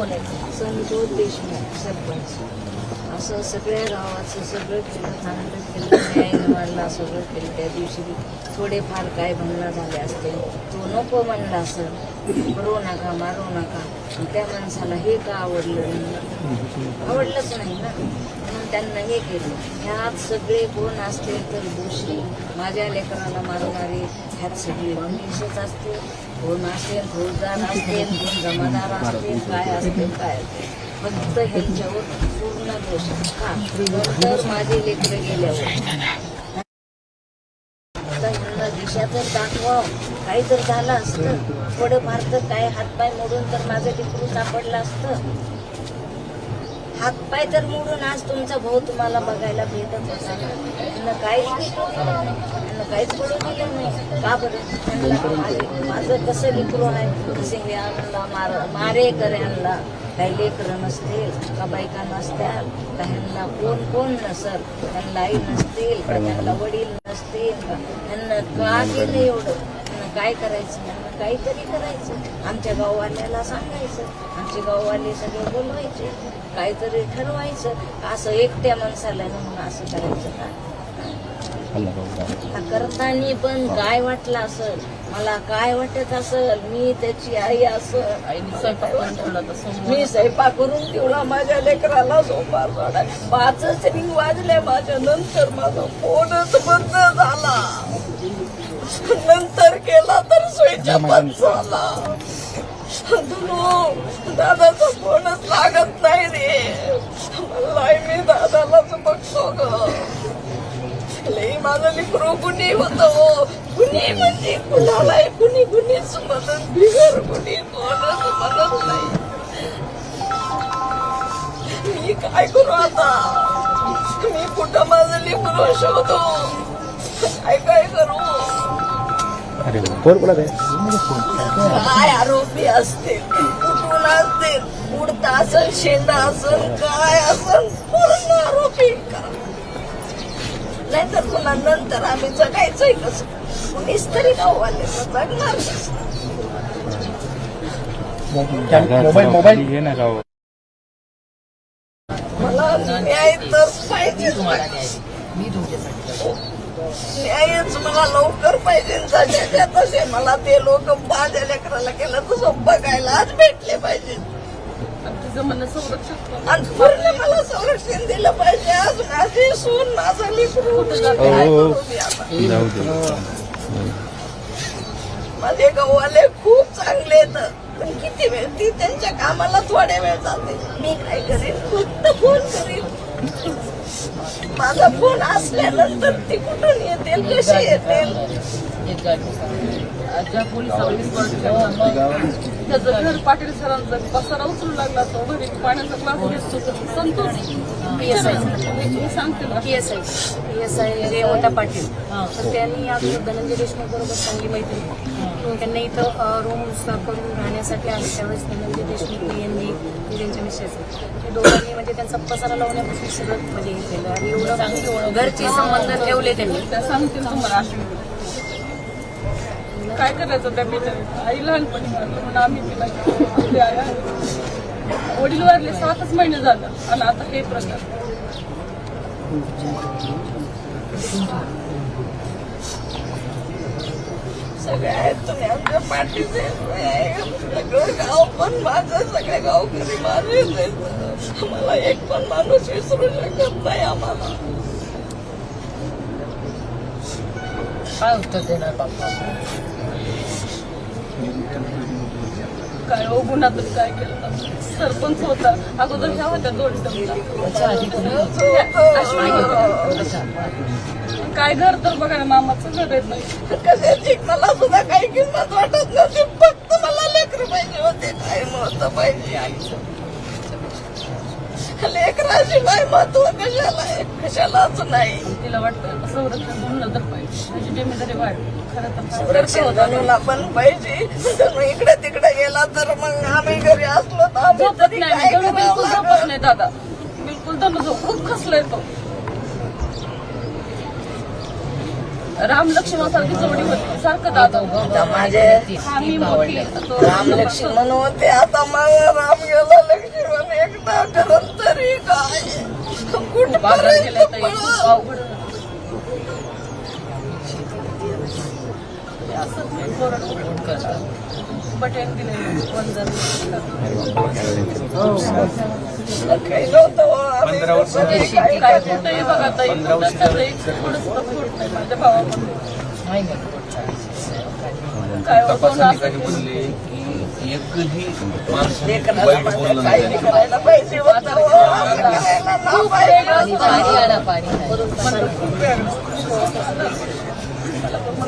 कोण आहे संतो देशमुख सरपंच. असं सगळ्या गावाचं सगळं केलं. चांगलं केलं न्याय निवाडला सगळं केलं. त्या दिवशी थोडेफार काय भांडणं झाले असते तो नको म्हणला असं. करू नका मारू नका. त्या माणसाला हे का आवडलं नाही? आवडलंच नाही ना. त्यांना हे केलं. ह्यात सगळे कोण असते तर दोषी माझ्या लेकराला मारणारे ह्यात सगळे मनीषच असते कोण असेल फौजदार असतील कोण जमादार असतील काय असतील काय फक्त ह्यांच्यावर पूर्ण दोष का? नंतर माझे लेकरं गेल्यावर. आता ह्यांना दिशा तर दाखवा काही तर झालं असतं. थोडंफार तर काय हातपाय मोडून तर माझं टिकरू सापडलं असतं. हातपाय तर मोडून आज तुमचा भाऊ तुम्हाला बघायला भेटत होता. त्यांना काहीच त्यांना काहीच पडू दिलं नाही. का बरं? माझं कसं लेकरू आहे? कसे हे आणला मार मारे कर्यांना काही लेकरं नसतील का बायका नसत्या का ह्यांना कोण कोण नसल? त्यांना आई नसतील का त्यांना वडील नसतील? का त्यांना का केलं एवढं? काय करायचं? काहीतरी करायचं. आमच्या गाववाल्याला सांगायचं. आमचे गाववाले सगळे बोलवायचे. काहीतरी ठरवायचं. असं एकट्या माणसाला म्हणून असं करायचं का? करताना पण काय वाटलं असल? मला काय वाटत असल? मी त्याची आई समोर मी स्वयंपाक करून ठेवला. माझ्या लेकराला सोडा. पाचच रिंग वाजल्या. माझ्या नंतर माझा फोनच बंद झाला. नंतर केला तर स्विच बंद झाला. दादाचा फोनच लागत नाही रे. मला मी दादालाच बघतो ग. लई माझं लेकरू कुणी होत हो. कुणी म्हणजे कुणालाही कुणी कुणीच मदत बिगर कुणी कोणच मदत नाही. मी काय करू आता? मी कुठं माझं लेकरू शोधू काय काय करू? अरे कोण आहे? काय आरोपी असतील? कुठून असतील उडता असेल शेंडा असेल काय असेल पूर्ण आरोपी. नाहीतर पुन्हा नंतर आम्ही जगायचंय कसं? कुणीच तरी गाववाले तर जगणार कसं? मोबाईल मोबाईल घे ना राव मला न्याय तर पाहिजे तुम्हाला न्याय मी तुमच्यासाठी. न्यायच मला लवकर पाहिजे. जगाच्या तसे मला ते लोक माझ्या लेकराला केलं तसं बघायला आज भेटले पाहिजे. आणि पूर्ण मला संरक्षण दिलं पाहिजे. आज माझी सून माझा लेकरू. काय हो. करू मी आता? जाऊ दे. माझे गाववाले खूप चांगले आहेत. पण किती वेळ? ती त्यांच्या कामाला थोड्या वेळ जाते. मी काय करेन? फक्त फोन करीन. माझा फोन असल्यानंतर ती कुठून येतील कशी येतील? ज्या पोलिसांनी त्याचं घर पाटील सरांचा पसारा उचलू लागला तो. घरी पाण्याचा ग्लास संतोष हे. P S I P S I Revata Patil. तर त्यांनी आज धनंजय देशमुख बरोबर चांगली मैत्री त्यांना इथं रूम्स करून राहण्यासाठी आले त्यावेळेस धनंजय देशमुख यांनी त्यांच्या मिसेस दोघांनी म्हणजे त्यांचा पसारा लावण्यापासून सगळं म्हणजे हे केलं. आणि एवढं घरचे संबंध ठेवले त्यांनी. त्या सांगतील तुम्हाला काय करायचं त्या बिचारी आई लहानपणी वारली म्हणून आम्ही तिला आपली आई आहे. वडील वारले सातच महिने झालं. आणि आता हे प्रकार. सगळे आहेत तुम्ही आमच्या पाठीचे सगळं गाव पण माझं सगळे गावकरी आहेत मला एक पण माणूस विसरू शकत नाही आम्हाला. काय उत्तर देणार बाप्पा? काय हो गुन्हातून काय केलं? सरपंच होता. अगोदर ह्या होत्या दोन टमला काय घर तर बघा ना मामाचं घर येत नाही कशाची? मला सुद्धा काही किंमत वाटत नव्हती. फक्त मला लेकर पाहिजे होते. काय महत्त्व पाहिजे आईचं? लेकराशिवाय महत्त्व कशाला आहे? कशालाच नाही? तिला वाटतं संरक्षण म्हणलं तर पाहिजे. त्याची जिम्मेदारी वाढ तर धनुला पण पाहिजे. इकडे तिकडे गेला तर मग आम्ही घरी असलो तर आम्ही तरी बिलकुल झोपत नाही दादा. बिलकुल धनु झोप खूप खसलाय तो. राम लक्ष्मणासारखी जोडी होती. सारखं दादा माझे राम लक्ष्मण. होते. आता माझा राम गेला लक्ष्मण एकटा करत तरी काय? बाजारात हे असंच मी कोरड कोरड करतात. बटन दिले वंदन काही नव्हतं पंधरा वर्ष काय काय कुठंही बघा ताई थोडंसं फूट नाही. माझ्या भावामध्ये काय होतं तपासणी ना काही बोलले की एकही माणूस नाही. करायला पाहिजे होतं. खूप पाहिजे. वेगळं म्हणायचं